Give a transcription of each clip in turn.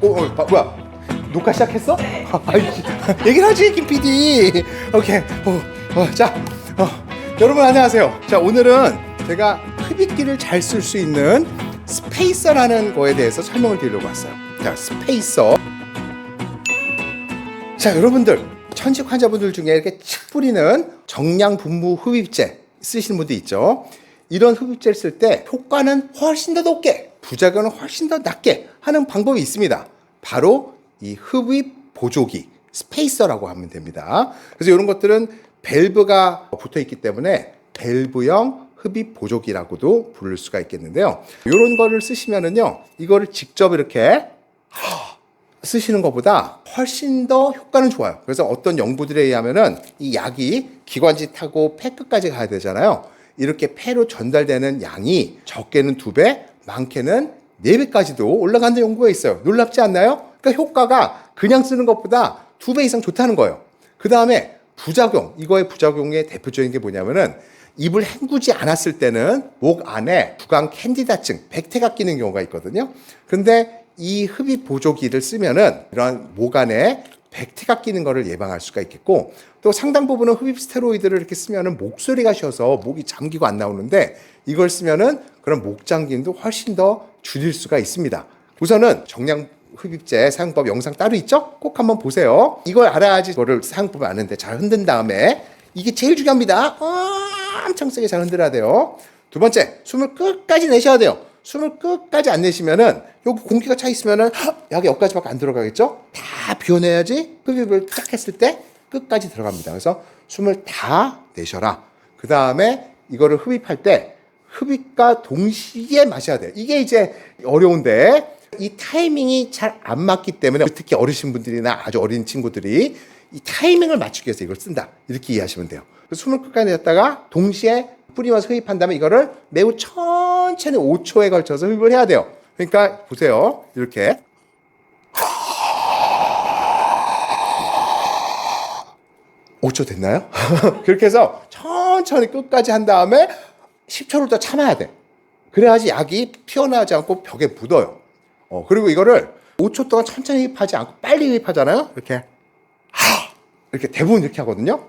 어, 어, 봐, 뭐야? 녹화 시작했어? 아이씨, 얘기를 하지, 김 PD. 오케이. 어, 어, 자, 어, 여러분 안녕하세요. 자, 오늘은 제가 흡입기를 잘 쓸 수 있는 스페이서라는 거에 대해서 설명을 드리려고 왔어요. 자, 스페이서. 자, 여러분들 천식 환자분들 중에 이렇게 칙 뿌리는 정량 분무 흡입제 쓰시는 분들 있죠. 이런 흡입제를 쓸 때 효과는 훨씬 더 높게, 부작용은 훨씬 더 낮게 하는 방법이 있습니다. 바로 이 흡입 보조기 스페이서라고 하면 됩니다. 그래서 이런 것들은 밸브가 붙어 있기 때문에 밸브형 흡입 보조기라고도 부를 수가 있겠는데요. 이런 거를 쓰시면은요, 이거를 직접 이렇게 쓰시는 것보다 훨씬 더 효과는 좋아요. 그래서 어떤 연구들에 의하면은 이 약이 기관지 타고 폐 끝까지 가야 되잖아요. 이렇게 폐로 전달되는 양이 적게는 두 배, 많게는 네 배까지도 올라가는 연구가 있어요. 놀랍지 않나요? 그러니까 효과가 그냥 쓰는 것보다 두 배 이상 좋다는 거예요. 그 다음에 부작용, 이거의 부작용의 대표적인 게 뭐냐면은 입을 헹구지 않았을 때는 목 안에 구강 캔디다증, 백태가 끼는 경우가 있거든요. 근데 이 흡입 보조기를 쓰면은 이런 목 안에 백태가 끼는 거를 예방할 수가 있겠고 또 상당 부분은 흡입 스테로이드를 이렇게 쓰면은 목소리가 쉬어서 목이 잠기고 안 나오는데 이걸 쓰면은 그런 목 잠김도 훨씬 더 줄일 수가 있습니다. 우선은 정량 흡입제 사용법 영상 따로 있죠? 꼭 한번 보세요. 이걸 알아야지 이거를 사용법을 아는데 잘 흔든 다음에 이게 제일 중요합니다. 엄청 세게 잘 흔들어야 돼요. 두 번째, 숨을 끝까지 내셔야 돼요. 숨을 끝까지 안 내시면은 여기 공기가 차 있으면은 헉, 약이 여기까지밖에 안 들어가겠죠? 다 비워내야지 흡입을 딱 했을 때 끝까지 들어갑니다. 그래서 숨을 다 내셔라. 그 다음에 이거를 흡입할 때 흡입과 동시에 마셔야 돼요. 이게 이제 어려운데 이 타이밍이 잘 안 맞기 때문에 특히 어르신 분들이나 아주 어린 친구들이 이 타이밍을 맞추기 위해서 이걸 쓴다. 이렇게 이해하시면 돼요. 숨을 끝까지 내었다가 동시에 뿌리면서 흡입한 다음에 이거를 매우 천천히 5초에 걸쳐서 흡입을 해야 돼요. 그러니까 보세요. 이렇게 5초 됐나요? 그렇게 해서 천천히 끝까지 한 다음에 10초를 더 참아야 돼. 그래야지 약이 피어나지 않고 벽에 묻어요. 어, 그리고 이거를 5초 동안 천천히 흡입하지 않고 빨리 흡입하잖아요. 이렇게. 하! 이렇게 대부분 이렇게 하거든요.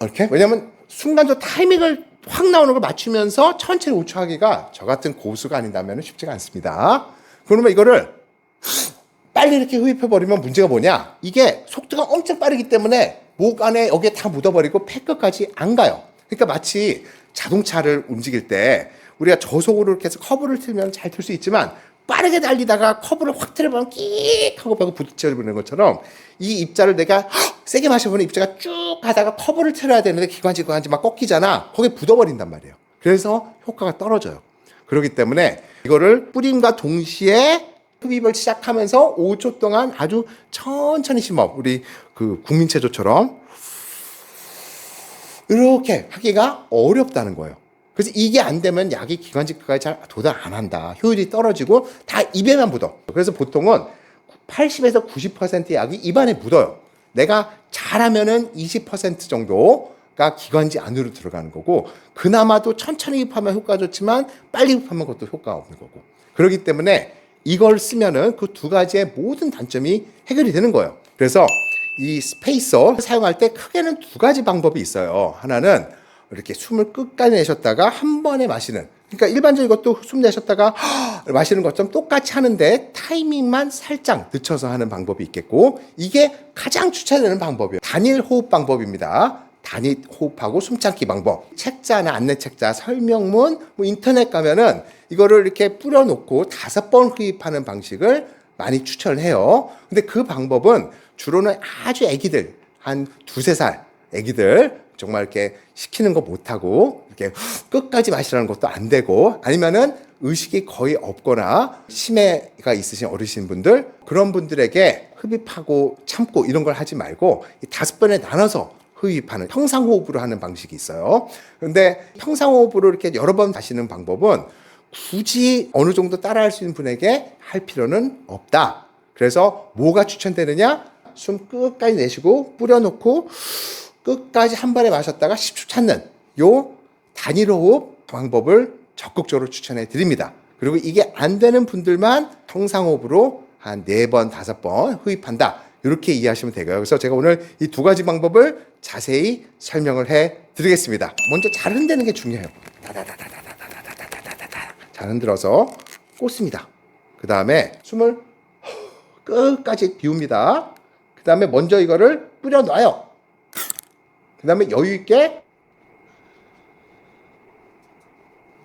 이렇게. 왜냐면 순간적 타이밍을 확 나오는 걸 맞추면서 천천히 5초 하기가 저 같은 고수가 아닌다면 쉽지가 않습니다. 그러면 이거를 빨리 이렇게 흡입해버리면 문제가 뭐냐? 이게 속도가 엄청 빠르기 때문에 목 안에 여기에 다 묻어버리고 폐 끝까지 안 가요. 그러니까 마치 자동차를 움직일 때 우리가 저속으로 이렇게 해서 커브를 틀면 잘 틀 수 있지만 빠르게 달리다가 커브를 확 틀어보면 끼익 하고 벽에 부딪혀버리는 것처럼 이 입자를 내가 헉! 세게 마셔보는 입자가 쭉 가다가 커브를 틀어야 되는데 기관지 기관지 막 꺾이잖아. 거기에 묻어버린단 말이에요. 그래서 효과가 떨어져요. 그렇기 때문에 이거를 뿌림과 동시에 흡입을 시작하면서 5초 동안 아주 천천히 심어 우리 그 국민체조처럼 이렇게 하기가 어렵다는 거예요. 그래서 이게 안 되면 약이 기관지까지 잘 도달 안 한다. 효율이 떨어지고 다 입에만 묻어. 그래서 보통은 80에서 90%의 약이 입안에 묻어요. 내가 잘하면은 20% 정도가 기관지 안으로 들어가는 거고 그나마도 천천히 흡입하면 효과 좋지만 빨리 흡입하면 그것도 효과가 없는 거고. 그렇기 때문에 이걸 쓰면은 그 두 가지의 모든 단점이 해결이 되는 거예요. 그래서 이 스페이서 사용할 때 크게는 두 가지 방법이 있어요. 하나는 이렇게 숨을 끝까지 내셨다가 한 번에 마시는. 그러니까 일반적인 것도 숨 내셨다가 마시는 것처럼 똑같이 하는데 타이밍만 살짝 늦춰서 하는 방법이 있겠고 이게 가장 추천되는 방법이에요. 단일 호흡 방법입니다. 단일 호흡하고 숨참기 방법. 책자나 안내 책자, 설명문, 뭐 인터넷 가면은 이거를 이렇게 뿌려놓고 다섯 번 흡입하는 방식을 많이 추천을 해요. 근데 그 방법은 주로는 아주 애기들, 한 두세 살 애기들 정말 이렇게 시키는 거 못하고 이렇게 끝까지 마시라는 것도 안 되고 아니면은 의식이 거의 없거나 치매가 있으신 어르신 분들 그런 분들에게 흡입하고 참고 이런 걸 하지 말고 이 다섯 번에 나눠서 흡입하는 평상호흡으로 하는 방식이 있어요. 근데 평상호흡으로 이렇게 여러 번 하시는 방법은 굳이 어느 정도 따라할 수 있는 분에게 할 필요는 없다. 그래서 뭐가 추천되느냐? 숨 끝까지 내쉬고 뿌려놓고 끝까지 한 발에 마셨다가 10초 찾는 요 단일호흡 방법을 적극적으로 추천해 드립니다. 그리고 이게 안 되는 분들만 통상호흡으로 한 4번, 5번 흡입한다. 이렇게 이해하시면 되고요. 그래서 제가 오늘 이 두 가지 방법을 자세히 설명을 해 드리겠습니다. 먼저 잘 흔드는 게 중요해요. 잘 흔들어서 꽂습니다. 그 다음에 숨을 끝까지 비웁니다. 그 다음에 먼저 이거를 뿌려놔요. 그 다음에 여유 있게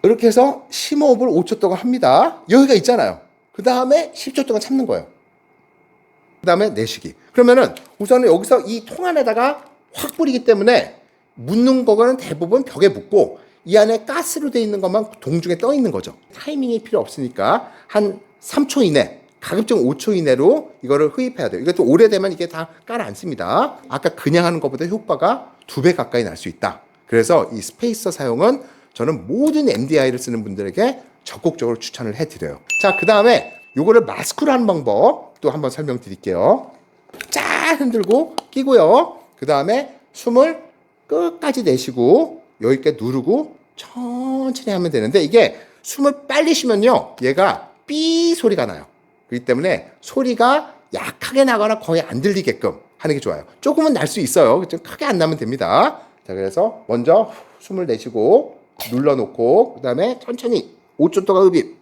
이렇게 해서 심호흡을 5초 동안 합니다. 여기가 있잖아요. 그 다음에 10초 동안 참는 거예요. 그 다음에 내쉬기. 그러면은 우선은 여기서 이 통 안에다가 확 뿌리기 때문에 묻는 거는 대부분 벽에 묻고 이 안에 가스로 돼 있는 것만 동중에 떠 있는 거죠. 타이밍이 필요 없으니까 한 3초 이내, 가급적 5초 이내로 이거를 흡입해야 돼요. 이것도 오래되면 이게 다 깔아 앉습니다. 아까 그냥 하는 것보다 효과가 두 배 가까이 날 수 있다. 그래서 이 스페이서 사용은 저는 모든 MDI를 쓰는 분들에게 적극적으로 추천을 해드려요. 자, 그 다음에 요거를 마스크로 하는 방법 또 한번 설명드릴게요. 쫙 흔들고 끼고요. 그 다음에 숨을 끝까지 내쉬고 여기까지 누르고 천천히 하면 되는데 이게 숨을 빨리 쉬면요. 얘가 삐 소리가 나요. 그렇기 때문에 소리가 약하게 나거나 거의 안 들리게끔 하는 게 좋아요. 조금은 날 수 있어요. 좀 크게 안 나면 됩니다. 자, 그래서 먼저 숨을 내쉬고 눌러놓고 그 다음에 천천히 5초 동안 흡입.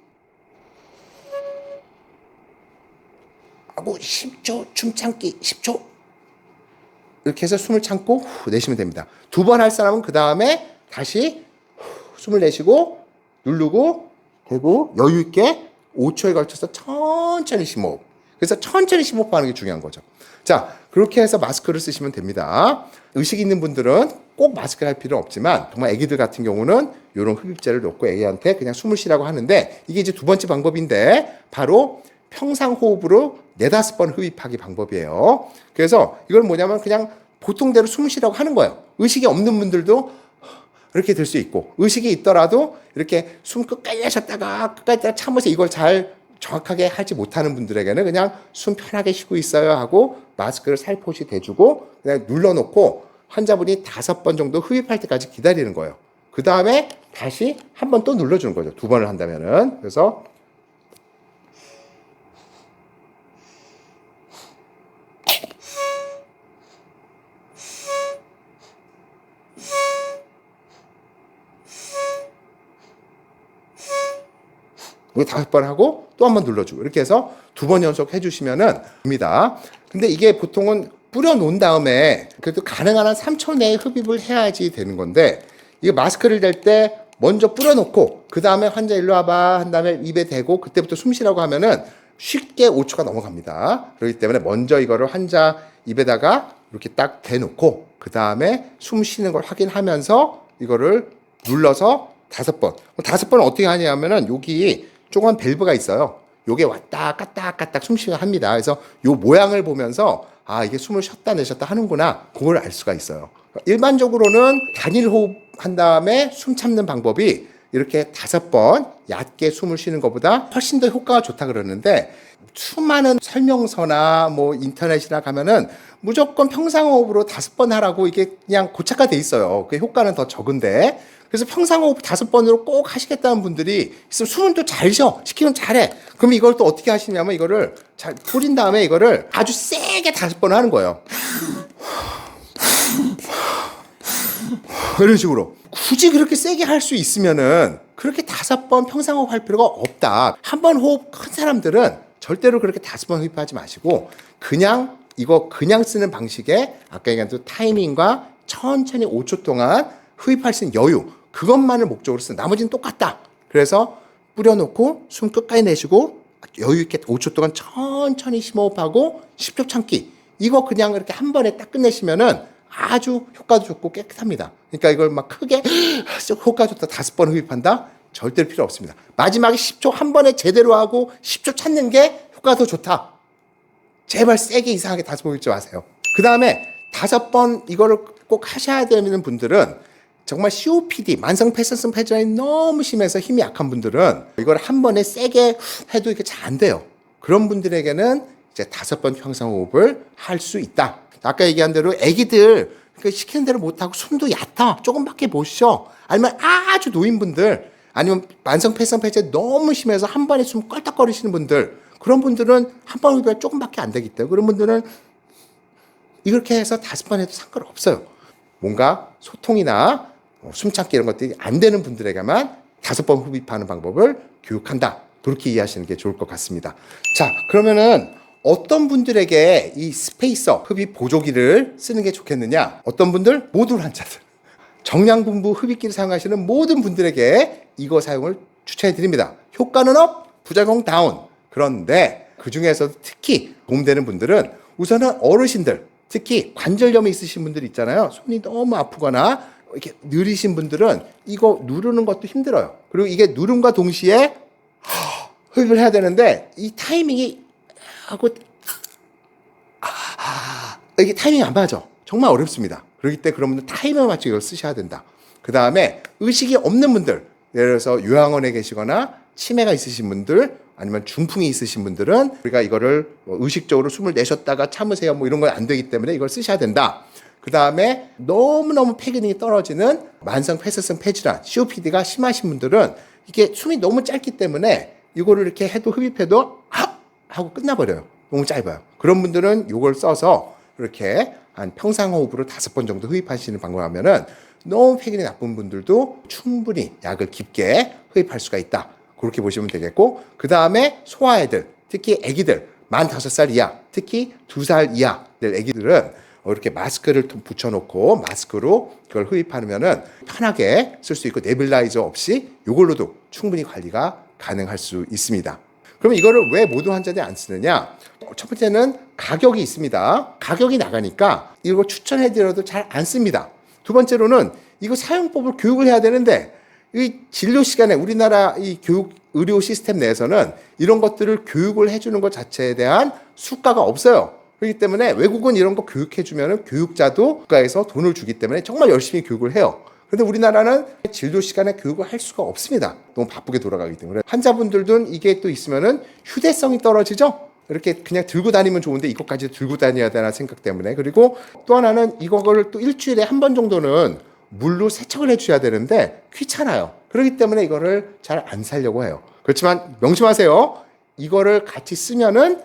하고 10초 춤 참기 10초 이렇게 해서 숨을 참고 후 내쉬면 됩니다. 두 번 할 사람은 그 다음에 다시 후 숨을 내쉬고 누르고 대고 여유 있게 5초에 걸쳐서 천천히 심호흡. 그래서 천천히 심호흡하는 게 중요한 거죠. 자, 그렇게 해서 마스크를 쓰시면 됩니다. 의식 있는 분들은 꼭 마스크 할 필요 없지만 정말 아기들 같은 경우는 이런 흡입제를 놓고 애기한테 그냥 숨을 쉬라고 하는데 이게 이제 두 번째 방법인데 바로 평상 호흡으로 네다섯 번 흡입하기 방법이에요. 그래서 이걸 뭐냐면 그냥 보통대로 숨 쉬라고 하는 거예요. 의식이 없는 분들도 이렇게 될 수 있고 의식이 있더라도 이렇게 숨 끝까지 내쉬었다가 끝까지 참으면서 이걸 잘 정확하게 하지 못하는 분들에게는 그냥 숨 편하게 쉬고 있어요 하고 마스크를 살포시 대주고 그냥 눌러놓고 환자분이 다섯 번 정도 흡입할 때까지 기다리는 거예요. 그 다음에 다시 한 번 또 눌러주는 거죠. 두 번을 한다면은 그래서 이거 다섯 번 하고 또 한 번 눌러주고 이렇게 해서 두 번 연속 해주시면은 됩니다. 근데 이게 보통은 뿌려 놓은 다음에 그래도 가능한 한 3초 내에 흡입을 해야지 되는 건데 이게 마스크를 댈 때 먼저 뿌려 놓고 그 다음에 환자 일로 와봐 한 다음에 입에 대고 그때부터 숨 쉬라고 하면은 쉽게 5초가 넘어갑니다. 그렇기 때문에 먼저 이거를 환자 입에다가 이렇게 딱 대놓고 그 다음에 숨 쉬는 걸 확인하면서 이거를 눌러서 다섯 번. 다섯 번은 어떻게 하냐면은 여기 조그만 밸브가 있어요. 요게 왔다 갔다 갔다 숨 쉬게 합니다. 그래서 요 모양을 보면서 아 이게 숨을 쉬었다 내쉬었다 하는구나 그걸 알 수가 있어요. 일반적으로는 단일 호흡 한 다음에 숨 참는 방법이 이렇게 다섯 번 얕게 숨을 쉬는 것보다 훨씬 더 효과가 좋다 그러는데 수많은 설명서나 뭐 인터넷이나 가면은 무조건 평상호흡으로 다섯 번 하라고 이게 그냥 고착화돼 있어요. 그 효과는 더 적은데 그래서 평상호흡 다섯 번으로 꼭 하시겠다는 분들이 있으면 숨은 또 잘 쉬어. 시키면 잘해. 그럼 이걸 또 어떻게 하시냐면 이거를 잘 뿌린 다음에 이거를 아주 세게 다섯 번 하는 거예요. 이런 식으로. 굳이 그렇게 세게 할 수 있으면은 그렇게 다섯 번 평상호흡 할 필요가 없다. 한 번 호흡 큰 사람들은 절대로 그렇게 다섯 번 흡입하지 마시고 그냥 이거 그냥 쓰는 방식에 아까 얘기한 그 타이밍과 천천히 5초 동안 흡입할 수 있는 여유 그것만을 목적으로 쓰는 나머지는 똑같다. 그래서 뿌려놓고 숨 끝까지 내쉬고 여유 있게 5초 동안 천천히 심호흡하고 10초 참기 이거 그냥 이렇게 한 번에 딱 끝내시면은 아주 효과도 좋고 깨끗합니다. 그러니까 이걸 막 크게 효과 좋다 다섯 번 흡입한다 절대로 필요 없습니다. 마지막에 10초 한 번에 제대로 하고 10초 찾는 게 효과가 더 좋다. 제발 세게 이상하게 번 흡입지 마세요. 그 다음에 다섯 번 이거를 꼭 하셔야 되는 분들은 정말 COPD, 만성 폐쇄성 폐질환이 너무 심해서 힘이 약한 분들은 이걸 한 번에 세게 해도 이게 잘 안 돼요. 그런 분들에게는 이제 다섯 번 평상호흡을 할 수 있다. 아까 얘기한 대로 아기들 그 시키는 대로 못하고 숨도 얕아 조금밖에 못 쉬어 아니면 아주 노인분들 아니면 만성 폐성 폐제 너무 심해서 한 번에 숨 껄떡거리시는 분들 그런 분들은 한번 흡입 조금밖에 안 되기 때문에 그런 분들은 이렇게 해서 다섯 번 해도 상관없어요. 뭔가 소통이나 어, 숨참기 이런 것들이 안 되는 분들에게만 다섯 번 흡입하는 방법을 교육한다. 그렇게 이해하시는 게 좋을 것 같습니다. 자, 그러면은 어떤 분들에게 이 스페이서 흡입 보조기를 쓰는 게 좋겠느냐? 어떤 분들? 모든 환자들. 정량분부 흡입기를 사용하시는 모든 분들에게 이거 사용을 추천해 드립니다. 효과는 업, 부작용 다운. 그런데 그 중에서 특히 도움되는 분들은 우선은 어르신들, 특히 관절염이 있으신 분들 있잖아요. 손이 너무 아프거나 이렇게 느리신 분들은 이거 누르는 것도 힘들어요. 그리고 이게 누름과 동시에 흡입을 해야 되는데 이 타이밍이 하고 아, 이게 타이밍이 안 맞아. 정말 어렵습니다. 그렇기 때문에 그런 분들 타이밍을 맞추고 이걸 쓰셔야 된다. 그 다음에 의식이 없는 분들, 예를 들어서 요양원에 계시거나 치매가 있으신 분들, 아니면 중풍이 있으신 분들은 우리가 이거를 뭐 의식적으로 숨을 내셨다가 참으세요. 뭐 이런 건 안 되기 때문에 이걸 쓰셔야 된다. 그 다음에 너무너무 폐 기능이 떨어지는 만성 폐쇄성 폐질환, COPD가 심하신 분들은 이게 숨이 너무 짧기 때문에 이거를 이렇게 해도 흡입해도 하! 하고 끝나버려요. 너무 짧아요. 그런 분들은 이걸 써서 이렇게 한 평상호흡으로 다섯 번 정도 흡입하시는 방법을 하면은 너무 폐기능이 나쁜 분들도 충분히 약을 깊게 흡입할 수가 있다. 그렇게 보시면 되겠고, 그 다음에 소아애들, 특히 아기들, 만 다섯 살 이하, 특히 두 살 이하 들 아기들은 이렇게 마스크를 좀 붙여놓고 마스크로 그걸 흡입하면은 편하게 쓸 수 있고 네빌라이저 없이 이걸로도 충분히 관리가 가능할 수 있습니다. 그러면 이거를 왜 모든 환자들이 안 쓰느냐? 첫 번째는 가격이 있습니다. 가격이 나가니까 이거 추천해드려도 잘 안 씁니다. 두 번째로는 이거 사용법을 교육을 해야 되는데 이 진료 시간에 우리나라 이 교육 의료 시스템 내에서는 이런 것들을 교육을 해주는 것 자체에 대한 수가가 없어요. 그렇기 때문에 외국은 이런 거 교육해주면 교육자도 국가에서 돈을 주기 때문에 정말 열심히 교육을 해요. 근데 우리나라는 진료 시간에 교육을 할 수가 없습니다. 너무 바쁘게 돌아가기 때문에. 환자분들도 이게 또 있으면은 휴대성이 떨어지죠? 이렇게 그냥 들고 다니면 좋은데 이것까지 들고 다녀야 되나 생각 때문에. 그리고 또 하나는 이거를 또 일주일에 한 번 정도는 물로 세척을 해줘야 되는데 귀찮아요. 그렇기 때문에 이거를 잘 안 살려고 해요. 그렇지만 명심하세요. 이거를 같이 쓰면은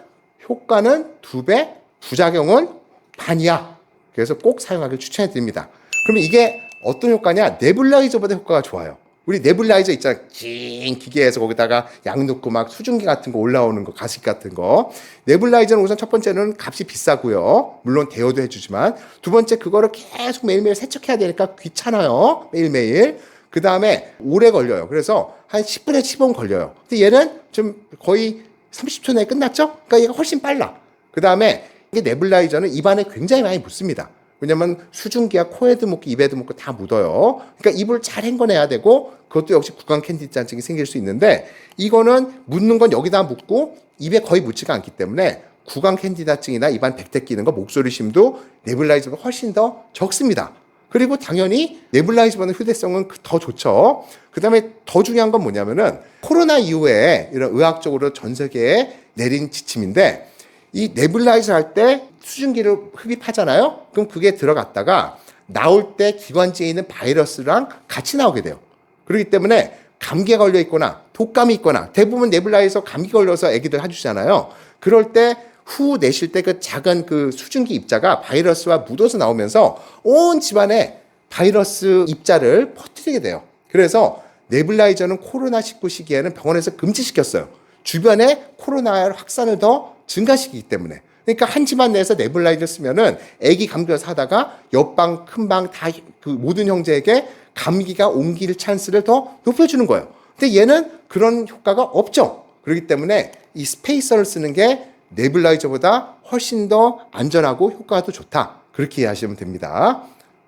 효과는 두 배, 부작용은 반이야. 그래서 꼭 사용하길 추천해 드립니다. 그러면 이게 어떤 효과냐? 네블라이저보다 효과가 좋아요. 우리 네블라이저 있잖아. 긴 기계에서 거기다가 약 넣고 막 수증기 같은 거 올라오는 거, 가식 같은 거. 네블라이저는 우선 첫 번째는 값이 비싸고요. 물론 대여도 해주지만. 두 번째, 그거를 계속 매일매일 세척해야 되니까 귀찮아요. 매일매일. 그 다음에 오래 걸려요. 그래서 한 10분에 15분 걸려요. 근데 얘는 좀 거의 30초 내에 끝났죠? 그러니까 얘가 훨씬 빨라. 그 다음에 이게 네블라이저는 입안에 굉장히 많이 묻습니다. 왜냐면 수증기가 코에도 묻고 입에도 묻고 다 묻어요. 그러니까 입을 잘 헹궈내야 되고 그것도 역시 구강 캔디 잔증이 생길 수 있는데 이거는 묻는 건 여기다 묻고 입에 거의 묻지가 않기 때문에 구강 캔디다증이나 입안 백태 끼는 거 목소리 심도 네블라이저보다 훨씬 더 적습니다. 그리고 당연히 네블라이저보다는 휴대성은 더 좋죠. 그 다음에 더 중요한 건 뭐냐면은 코로나 이후에 이런 의학적으로 전 세계에 내린 지침인데 이 네블라이저 할 때 수증기를 흡입하잖아요. 그럼 그게 들어갔다가 나올 때 기관지에 있는 바이러스랑 같이 나오게 돼요. 그렇기 때문에 감기에 걸려 있거나 독감이 있거나 대부분 네블라이저 감기 걸려서 애기들 해주잖아요. 그럴 때 후 내쉴 때그 작은 그 수증기 입자가 바이러스와 묻어서 나오면서 온 집안에 바이러스 입자를 퍼뜨리게 돼요. 그래서 네블라이저는 코로나 19 시기에는 병원에서 금지시켰어요. 주변에 코로나 확산을 더 증가시키기 때문에. 그러니까 한 집안 내에서 네블라이저 쓰면은 애기 감기 걸려서 하다가 옆방, 큰 방 다 그 모든 형제에게 감기가 옮길 찬스를 더 높여주는 거예요. 근데 얘는 그런 효과가 없죠. 그렇기 때문에 이 스페이서를 쓰는 게 네블라이저보다 훨씬 더 안전하고 효과가 더 좋다. 그렇게 이해하시면 됩니다.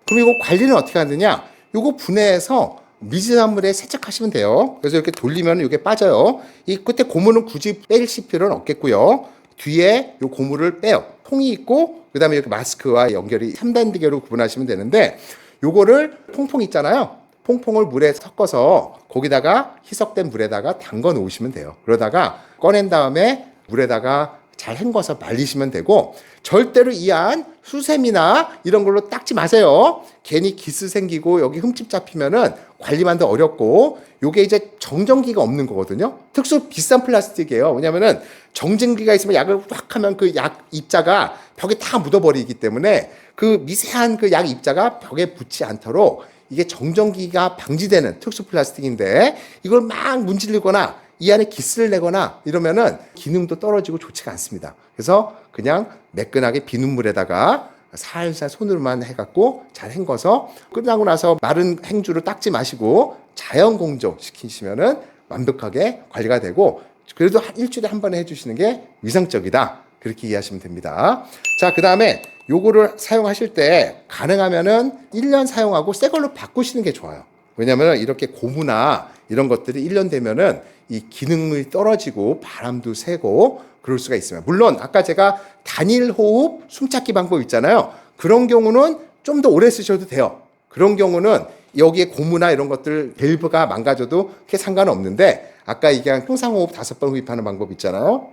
그럼 이거 관리는 어떻게 하느냐? 이거 분해해서 미지산물에 세척하시면 돼요. 그래서 이렇게 돌리면 이게 빠져요. 이 끝에 고무는 굳이 빼실 필요는 없겠고요. 뒤에 이 고무를 빼요. 통이 있고 그다음에 이렇게 마스크와 연결이 3단계로 구분하시면 되는데 요거를 퐁퐁 있잖아요. 퐁퐁을 물에 섞어서 거기다가 희석된 물에다가 담궈 놓으시면 돼요. 그러다가 꺼낸 다음에 물에다가 잘 헹궈서 말리시면 되고 절대로 이 안 수세미나 이런 걸로 닦지 마세요. 괜히 기스 생기고 여기 흠집 잡히면은 관리만도 어렵고 요게 이제 정전기가 없는 거거든요. 특수 비싼 플라스틱이에요. 왜냐면은 정전기가 있으면 약을 확 하면 그 약 입자가 벽에 다 묻어버리기 때문에 그 미세한 그 약 입자가 벽에 붙지 않도록 이게 정전기가 방지되는 특수 플라스틱인데 이걸 막 문질르거나 이 안에 기스를 내거나 이러면은 기능도 떨어지고 좋지가 않습니다. 그래서 그냥 매끈하게 비눗물에다가 살살 손으로만 해갖고 잘 헹궈서 끝나고 나서 마른 행주로 닦지 마시고 자연 공조 시키시면은 완벽하게 관리가 되고 그래도 한 일주일에 한 번에 해주시는 게 위상적이다. 그렇게 이해하시면 됩니다. 자, 그 다음에 요거를 사용하실 때 가능하면은 1년 사용하고 새 걸로 바꾸시는 게 좋아요. 왜냐면 이렇게 고무나 이런 것들이 1년 되면은 이 기능이 떨어지고 바람도 새고 그럴 수가 있어요. 물론 아까 제가 단일 호흡 숨찾기 방법 있잖아요. 그런 경우는 좀 더 오래 쓰셔도 돼요. 그런 경우는 여기에 고무나 이런 것들 밸브가 망가져도 그게 상관은 없는데 아까 얘기한 평상호흡 다섯 번 흡입하는 방법 있잖아요.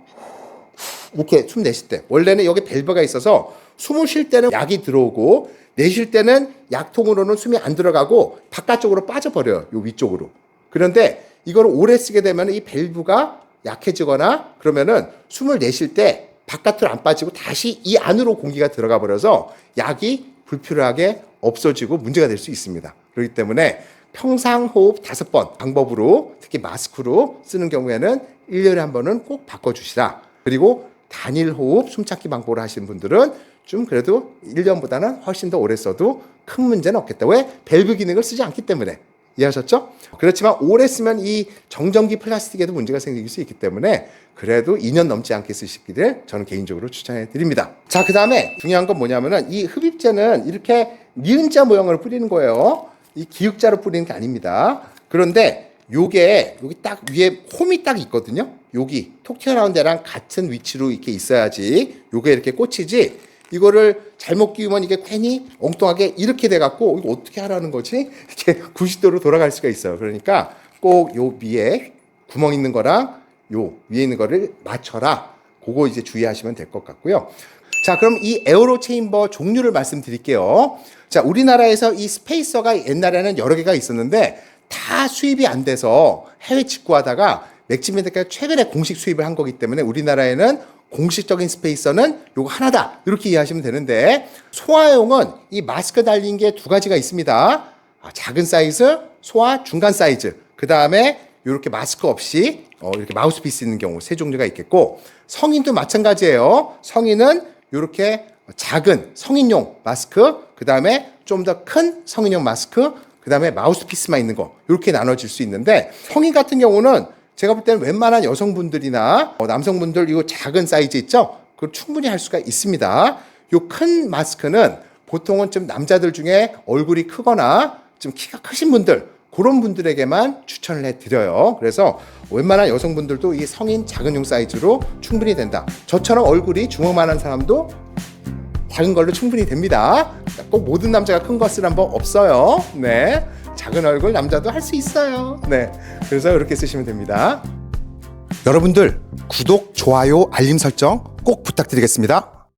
이렇게 숨 내쉴 때 원래는 여기 밸브가 있어서 숨을 쉴 때는 약이 들어오고 내쉴 때는 약통으로는 숨이 안 들어가고 바깥쪽으로 빠져버려요. 요 위쪽으로. 그런데 이걸 오래 쓰게 되면 이 밸브가 약해지거나 그러면은 숨을 내쉴 때 바깥으로 안 빠지고 다시 이 안으로 공기가 들어가 버려서 약이 불필요하게 없어지고 문제가 될 수 있습니다. 그렇기 때문에 평상 호흡 다섯 번 방법으로 특히 마스크로 쓰는 경우에는 1년에 한 번은 꼭 바꿔주시라. 그리고 단일 호흡 숨참기 방법을 하시는 분들은 좀 그래도 1년보다는 훨씬 더 오래 써도 큰 문제는 없겠다. 왜? 밸브 기능을 쓰지 않기 때문에. 이해하셨죠? 그렇지만 오래 쓰면 이 정전기 플라스틱에도 문제가 생길 수 있기 때문에 그래도 2년 넘지 않게 쓰시기를 저는 개인적으로 추천해 드립니다. 자, 그 다음에 중요한 건 뭐냐면은 이 흡입제는 이렇게 니은자 모양으로 뿌리는 거예요. 이 기역자로 뿌리는 게 아닙니다. 그런데 요게 여기 딱 위에 홈이 딱 있거든요. 여기 톡 튀어나온 데랑 같은 위치로 이렇게 있어야지 요게 이렇게 꽂히지 이거를 잘못 끼우면 이게 괜히 엉뚱하게 이렇게 돼갖고 이거 어떻게 하라는 거지? 이렇게 90도로 돌아갈 수가 있어요. 그러니까 꼭 요 위에 구멍 있는 거랑 요 위에 있는 거를 맞춰라. 그거 이제 주의하시면 될 것 같고요. 자, 그럼 이 에어로 체인버 종류를 말씀드릴게요. 자, 우리나라에서 이 스페이서가 옛날에는 여러 개가 있었는데 다 수입이 안 돼서 해외 직구하다가 맥지메드가 최근에 공식 수입을 한 거기 때문에 우리나라에는 공식적인 스페이서는 요거 하나다. 이렇게 이해하시면 되는데 소화용은 이 마스크 달린 게 두 가지가 있습니다. 아, 작은 사이즈, 소화 중간 사이즈. 그 다음에 이렇게 마스크 없이 어, 이렇게 마우스피스 있는 경우 세 종류가 있겠고 성인도 마찬가지예요. 성인은 이렇게 작은 성인용 마스크, 그 다음에 좀 더 큰 성인용 마스크, 그 다음에 마우스피스만 있는 거 이렇게 나눠질 수 있는데 성인 같은 경우는 제가 볼 때는 웬만한 여성분들이나 어, 남성분들 이거 작은 사이즈 있죠? 그걸 충분히 할 수가 있습니다. 요큰 마스크는 보통은 좀 남자들 중에 얼굴이 크거나 좀 키가 크신 분들 그런 분들에게만 추천을 해드려요. 그래서 웬만한 여성분들도 이 성인 작은용 사이즈로 충분히 된다. 저처럼 얼굴이 주먹만한 사람도 작은 걸로 충분히 됩니다. 꼭 모든 남자가 큰거 쓰란 법 없어요. 네. 작은 얼굴 남자도 할 수 있어요. 네. 그래서 이렇게 쓰시면 됩니다. 여러분들 구독, 좋아요, 알림 설정 꼭 부탁드리겠습니다.